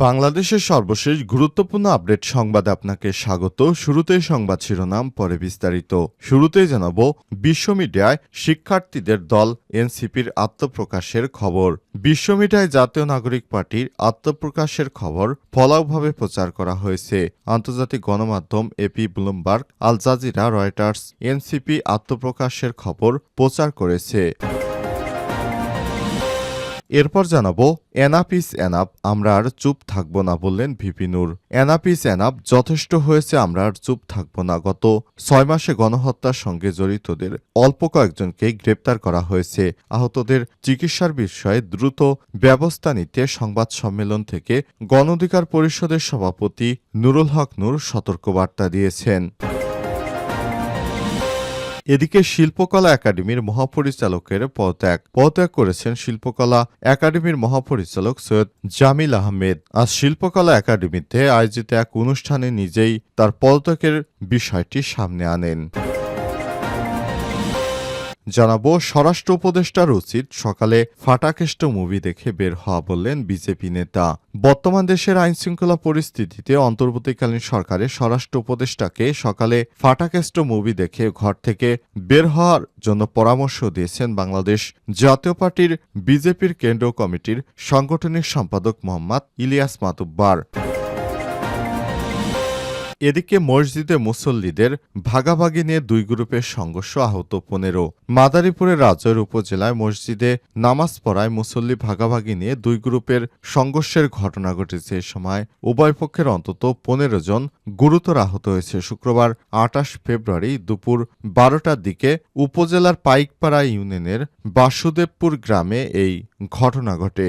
বাংলাদেশের সর্বশেষ গুরুত্বপূর্ণ আপডেট সংবাদে আপনাকে স্বাগত। শুরুতেই সংবাদ শিরোনাম, পরে বিস্তারিত। শুরুতেই জানাব, বিশ্ব মিডিয়ায় শিক্ষার্থীদের দল এনসিপির আত্মপ্রকাশের খবর। বিশ্ব মিডিয়ায় জাতীয় নাগরিক পার্টির আত্মপ্রকাশের খবর ফলাওভাবে প্রচার করা হয়েছে। আন্তর্জাতিক গণমাধ্যম AP Bloomberg Al Jazeera, Reuters, NCP আত্মপ্রকাশের খবর প্রচার করেছে। এরপর জানাব এনাপিস এনাপ আমরা আর চুপ থাকব না, বললেন ভিপিনুর এনাপিস এনাপ যথেষ্ট হয়েছে, আমরা আর চুপ থাকব না। গত ছয় মাসে গণহত্যার সঙ্গে জড়িতদের অল্প কয়েকজনকে গ্রেপ্তার করা হয়েছে। আহতদের চিকিৎসার বিষয়ে দ্রুত ব্যবস্থা নিতে সংবাদ সম্মেলন থেকে গণ অধিকার পরিষদের সভাপতি নুরুল হক নূর সতর্কবার্তা দিয়েছেন। এদিকে শিল্পকলা একাডেমির মহাপরিচালকের পদত্যাগ পদত্যাগ করেছেন শিল্পকলা একাডেমির মহাপরিচালক সৈয়দ জামিল আহমেদ। আজ শিল্পকলা একাডেমিতে আয়োজিত এক অনুষ্ঠানে নিজেই তার পদত্যাগের বিষয়টি সামনে আনেন। জানাব, স্বরাষ্ট্র উপদেষ্টার উচিত সকালে ফাটাকেষ্ট মুভি দেখে বের হওয়া বললেন বিজেপি নেতা। বর্তমান দেশের আইনশৃঙ্খলা পরিস্থিতিতে অন্তর্বর্তীকালীন সরকারের স্বরাষ্ট্র উপদেষ্টাকে সকালে ফাটাকেষ্ট মুভি দেখে ঘর থেকে বের হওয়ার জন্য পরামর্শ দিয়েছেন বাংলাদেশ জাতীয় পার্টির বিজেপির কেন্দ্রীয় কমিটির সাংগঠনিক সম্পাদক মোহাম্মদ ইলিয়াস মাতুব্বার। এদিকে মসজিদে মুসল্লিদের ভাগাভাগি নিয়ে দুই গ্রুপের সংঘর্ষ আহত পনেরো। মাদারীপুরের রাজৈর উপজেলায় মসজিদে নামাজ পড়ায় মুসল্লি ভাগাভাগি নিয়ে দুই গ্রুপের সংঘর্ষের ঘটনা ঘটেছে। এ সময় উভয় পক্ষের অন্তত পনেরো জন গুরুতর আহত হয়েছে। শুক্রবার আটাশ ফেব্রুয়ারি দুপুর বারোটার দিকে উপজেলার পাইকপাড়া ইউনিয়নের বাসুদেবপুর গ্রামে এই ঘটনা ঘটে।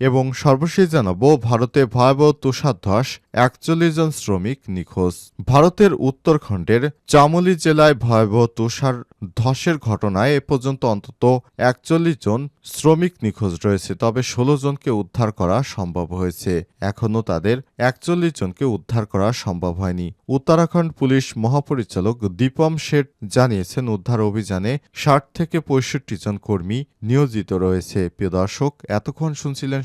এবং সর্বশেষ জানাব, ভারতে ভয়াবহ তুষারধস, একচল্লিশ জন শ্রমিক নিখোঁজ। ভারতের উত্তরখণ্ডের চামলি জেলায় ভয়াবহ তুষার ধসের ঘটনায় এ পর্যন্ত অন্তত একচল্লিশ জন শ্রমিক নিখোঁজ রয়েছে, তবে ষোলো জনকে উদ্ধার করা সম্ভব হয়েছে। এখনও তাদের একচল্লিশ জনকে উদ্ধার করা সম্ভব হয়নি। উত্তরাখণ্ড পুলিশ মহাপরিচালক দীপম শেঠ জানিয়েছেন, উদ্ধার অভিযানে ষাট থেকে পঁয়ষট্টি জন কর্মী নিয়োজিত রয়েছে। প্রিয় দর্শক, এতক্ষণ শুনছিলেন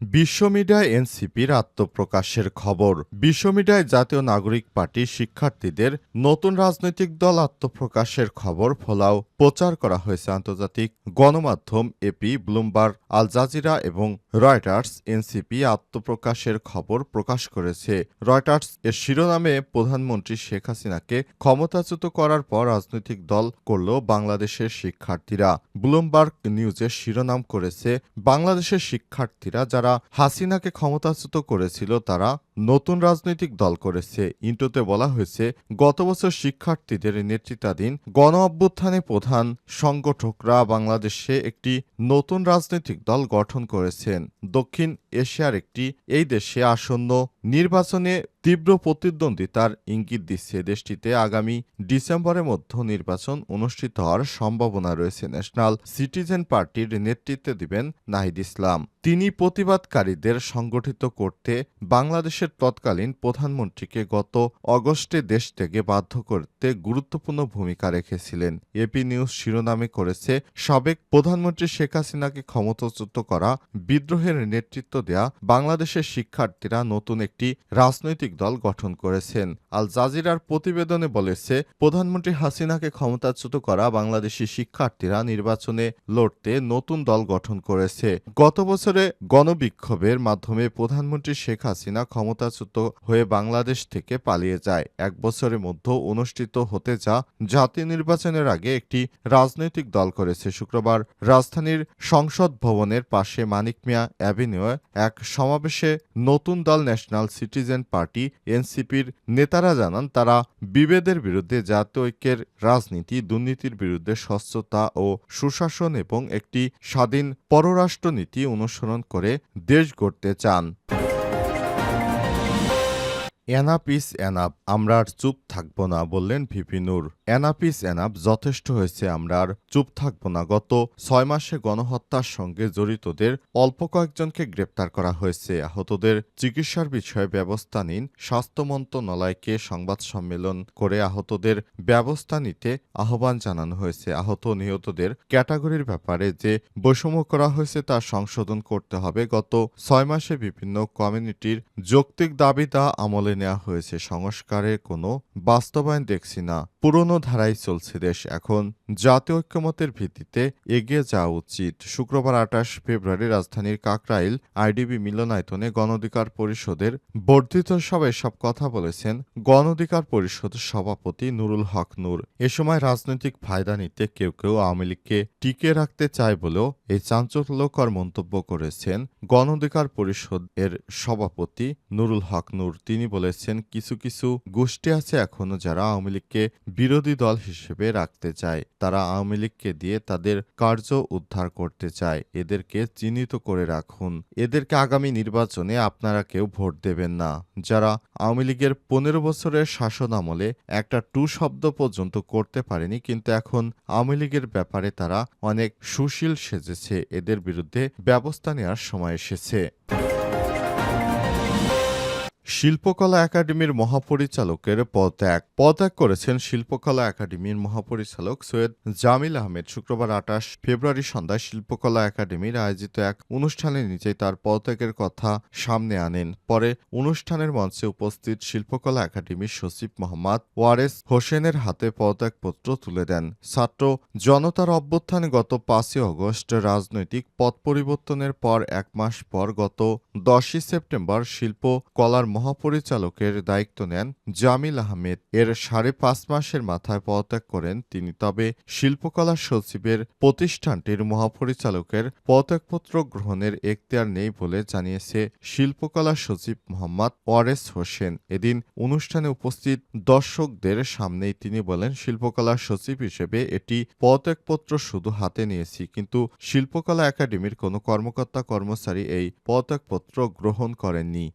বিশ্ব মিডিয়ায় এনসিপির আত্মপ্রকাশের খবর। বিশ্ব মিডিয়ায় জাতীয় নাগরিক পার্টি শিক্ষার্থীদের নতুন রাজনৈতিক দল আত্মপ্রকাশের খবর ফলাও প্রচার করা হয়েছে আন্তর্জাতিক গণমাধ্যম এপি, ব্লুমবার্গ, আল জাজিরা এবং রয়টার্স, এনসিপি আত্মপ্রকাশের খবর প্রকাশ করেছে। রয়টার্স এর শিরোনামে প্রধানমন্ত্রী শেখ হাসিনাকে ক্ষমতাচ্যুত করার পর রাজনৈতিক দল করল বাংলাদেশের শিক্ষার্থীরা। ব্লুমবার্গ নিউজের শিরোনাম করেছে, বাংলাদেশের শিক্ষার্থীরা যারা হাসিনাকে ক্ষমতাচ্যুত করেছিল তারা নতুন রাজনৈতিক দল করেছে। ইন্টোতে বলা হয়েছে, গত বছর শিক্ষার্থীদের নেতৃত্বাধীন গণ অভ্যুত্থানে প্রধান সংগঠকরা বাংলাদেশে একটি নতুন রাজনৈতিক দল গঠন করেছেন। দক্ষিণ এশিয়ার একটি, এই দেশে আসন্ন নির্বাচনে তীব্র প্রতিদ্বন্দ্বিতার ইঙ্গিত দিচ্ছে দেশটিতে আগামী ডিসেম্বরের মধ্যে নির্বাচন অনুষ্ঠিত হওয়ার সম্ভাবনা রয়েছে। ন্যাশনাল সিটিজেন পার্টির নেতৃত্বে দিবেন নাহিদ ইসলাম। তিনি প্রতিবাদকারীদের সংগঠিত করতে বাংলাদেশের তৎকালীন প্রধানমন্ত্রীকে গত অগস্টে দেশ থেকে বাধ্য করতে গুরুত্বপূর্ণ ভূমিকা রেখেছিলেন। এপি নিউজ শিরোনামে করেছে, সাবেক প্রধানমন্ত্রী শেখ হাসিনাকে ক্ষমতাচ্যুত করা, বিদ্রোহের নেতৃত্ব দেয়া বাংলাদেশের শিক্ষার্থীরা নতুন একটি রাজনৈতিক দল গঠন করেছেন। আল জাজিরার প্রতিবেদনে বলেছে, প্রধানমন্ত্রী হাসিনাকে ক্ষমতাচ্যুত করা বাংলাদেশি শিক্ষার্থীরা নির্বাচনে লড়তে নতুন দল গঠন করেছে। গত বছরে গণবিক্ষোভের মাধ্যমে প্রধানমন্ত্রী শেখ হাসিনা ক্ষমতাচ্যুত হয়ে বাংলাদেশ থেকে পালিয়ে যায়। এক বছরের মধ্যে অনুষ্ঠিত হতে যা জাতীয় নির্বাচনের আগে একটি রাজনৈতিক দল করেছে। শুক্রবার রাজধানীর সংসদ ভবনের পাশে মানিক মিয়া অ্যাভিনিউ এক সমাবেশে নতুন দল ন্যাশনাল সিটিজেন পার্টি এনসিপির নেতারা জানান, তারা বিভেদের বিরুদ্ধে জাতীয় ঐক্যের রাজনীতি, দুর্নীতির বিরুদ্ধে স্বচ্ছতা ও সুশাসন এবং একটি স্বাধীন পররাষ্ট্রনীতি অনুসরণ করে দেশ গড়তে চান। এনাপিস এনাপ আমরা আর চুপ থাকব না বললেন ভিপি নূর। এনাপিস এনাপ যথেষ্ট হয়েছে, আমরা আর চুপ থাকব না। গত ছয় মাসে গণহত্যার সঙ্গে জড়িতদের অল্প কয়েকজনকে গ্রেপ্তার করা হয়েছে। আহতদের চিকিৎসার বিষয়ে ব্যবস্থা নিন। স্বাস্থ্য মন্ত্রণালয়কে সংবাদ সম্মেলন করে আহতদের ব্যবস্থা নিতে আহ্বান জানানো হয়েছে। আহত নিহতদের ক্যাটাগরির ব্যাপারে যে বৈষম্য করা হয়েছে তা সংশোধন করতে হবে। গত ছয় মাসে বিভিন্ন কমিউনিটির যৌক্তিক দাবিদা আমলে নেওয়া হয়েছে। সংস্কারের কোনো বাস্তবায়ন দেখছি না। পুরনো ধারাই চলছে দেশ। এখন জাতীয় ঐক্যমতের ভিত্তিতে এগিয়ে যাওয়া উচিত। শুক্রবার আঠাশ ফেব্রুয়ারি রাজধানীর কাকরাইল আইডিবি মিলনায়তনে গণঅধিকার পরিষদের বর্ধিত সভায় সব কথা বলেছেন গণঅধিকার পরিষদের সভাপতি নুরুল হক নূর। এ সময় রাজনৈতিক ফায়দা নিতে কেউ কেউ আওয়ামী লীগকে টিকে রাখতে চায় বলেও এই চাঞ্চল্যকর মন্তব্য করেছেন গণঅধিকার পরিষদ এর সভাপতি নুরুল হক নূর, তিনি বলেছেন, কিছু কিছু গোষ্ঠী আছে এখনও যারা আওয়ামী লীগকে বিরোধী দল হিসেবে রাখতে চায়। তারা আওয়ামী লীগকে দিয়ে তাদের কার্য উদ্ধার করতে চায়। এদেরকে চিহ্নিত করে রাখুন। এদেরকে আগামী নির্বাচনে আপনারা কেউ ভোট দেবেন না। যারা আওয়ামী লীগের পনেরো বছরের শাসন আমলে একটা টু শব্দ পর্যন্ত করতে পারেনি, কিন্তু এখন আওয়ামী লীগের ব্যাপারে তারা অনেক সুশীল সেজেছে। এদের বিরুদ্ধে ব্যবস্থা নেওয়ার সময় এসেছে। শিল্পকলা একাডেমির মহাপরিচালকের পদত্যাগ। পদত্যাগ করেছেন শিল্পকলা একাডেমির মহাপরিচালক সৈয়দ জামিল আহমেদ। শুক্রবার আঠাশ ফেব্রুয়ারি সন্ধ্যায় শিল্পকলা একাডেমির আয়োজিত এক অনুষ্ঠানে নিজেই তার পদত্যাগের কথা সামনে আনেন। পরে অনুষ্ঠানের মঞ্চে উপস্থিত শিল্পকলা একাডেমির সচিব মোহাম্মদ ওয়ারেস হোসেনের হাতে পদত্যাগপত্র তুলে দেন। ছাত্র জনতার অভ্যুত্থানে গত পাঁচই অগস্ট রাজনৈতিক পথ পরিবর্তনের পর এক মাস পর গত দশই সেপ্টেম্বর শিল্প কলার মহাপরিচালকের দায়িত্ব নেন জামিল আহমেদ। এর সাড়ে পাঁচ মাসের মাথায় পদত্যাগ করেন তিনি। তবে শিল্পকলা সচিবের প্রতিষ্ঠানটির মহাপরিচালকের পদত্যাগপত্র গ্রহণের এখতিয়ার নেই বলে জানিয়েছে শিল্পকলা সচিব মোহাম্মদ ওয়ারেস হোসেন। এদিন অনুষ্ঠানে উপস্থিত দর্শকদের সামনেই তিনি বলেন, শিল্পকলা সচিব হিসেবে এটি পদত্যাগপত্র শুধু হাতে নিয়েছি, কিন্তু শিল্পকলা একাডেমির কোনো কর্মকর্তা কর্মচারী এই পদত্যাগপত্র গ্রহণ করেননি।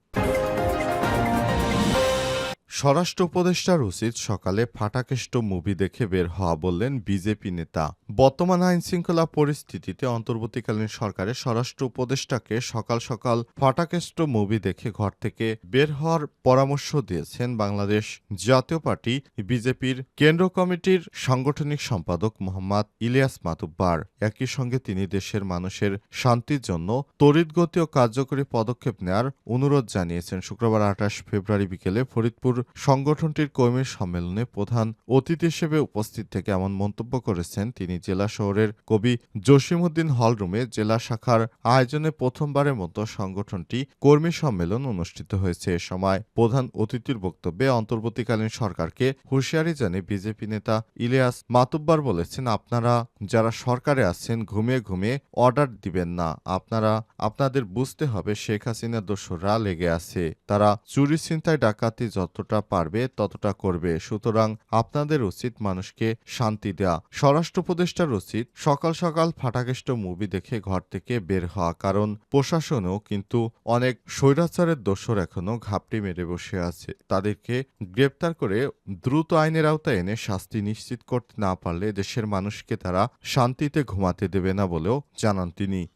স্বরাষ্ট্র উপদেষ্টার উচিত সকালে ফাটাকেষ্ট মুভি দেখে বের হওয়া বললেন বিজেপি নেতা। বর্তমান আইন শৃঙ্খলা পরিস্থিতিতে অন্তর্বর্তীকালীন সরকারের স্বরাষ্ট্র উপদেষ্টাকে সকাল সকাল ফাটাকেষ্ট মুভি দেখে ঘর থেকে বের হওয়ার পরামর্শ দিয়েছেন বাংলাদেশ জাতীয় পার্টি বিজেপির কেন্দ্র কমিটির সাংগঠনিক সম্পাদক মোহাম্মদ ইলিয়াস মাতুব্বার। একই সঙ্গে তিনি দেশের মানুষের শান্তির জন্য তড়িৎগতি ও কার্যকরী পদক্ষেপ নেয়ার অনুরোধ জানিয়েছেন। শুক্রবার আঠাশ ফেব্রুয়ারি বিকেলে ফরিদপুর সংগঠনটির কর্মী সম্মেলনে প্রধান অতিথি হিসেবে উপস্থিত থেকে এমন মন্তব্য করেছেন তিনি জেলা শহরের কবি জসিমউদ্দিন হলরুমে জেলা শাখার আয়োজনে প্রথমবারের মতো সংগঠনটি কর্মী সম্মেলন অনুষ্ঠিত হয়েছে। এ সময় প্রধান অতিথির বক্তব্যে অন্তর্বর্তীকালীন সরকারকে হুঁশিয়ারি জানিয়ে বিজেপি নেতা ইলিয়াস মাতুব্বার বলেছেন, আপনারা যারা সরকারে আছেন, ঘুমিয়ে ঘুমিয়ে অর্ডার দিবেন না। আপনারা, আপনাদের বুঝতে হবে শেখ হাসিনা দোসররা লেগে আছে। তারা চুরি ছিনতাই, ডাকাতি যতটা পারবে ততটা করবে। সুতরাং আপনাদের উচিত মানুষকে শান্তি দেয়া। স্বরাষ্ট্র উপদেষ্টার উচিত সকাল সকাল ফাটাকেষ্ট মুভি দেখে ঘর থেকে বের হওয়া। কারণ প্রশাসনও কিন্তু অনেক স্বৈরাচারের দোষর এখনও ঘাপটি মেরে বসে আছে। তাদেরকে গ্রেপ্তার করে দ্রুত আইনের আওতায় এনে শাস্তি নিশ্চিত করতে না পারলে দেশের মানুষকে তারা শান্তিতে ঘুমাতে দেবে না বলেও জানান তিনি।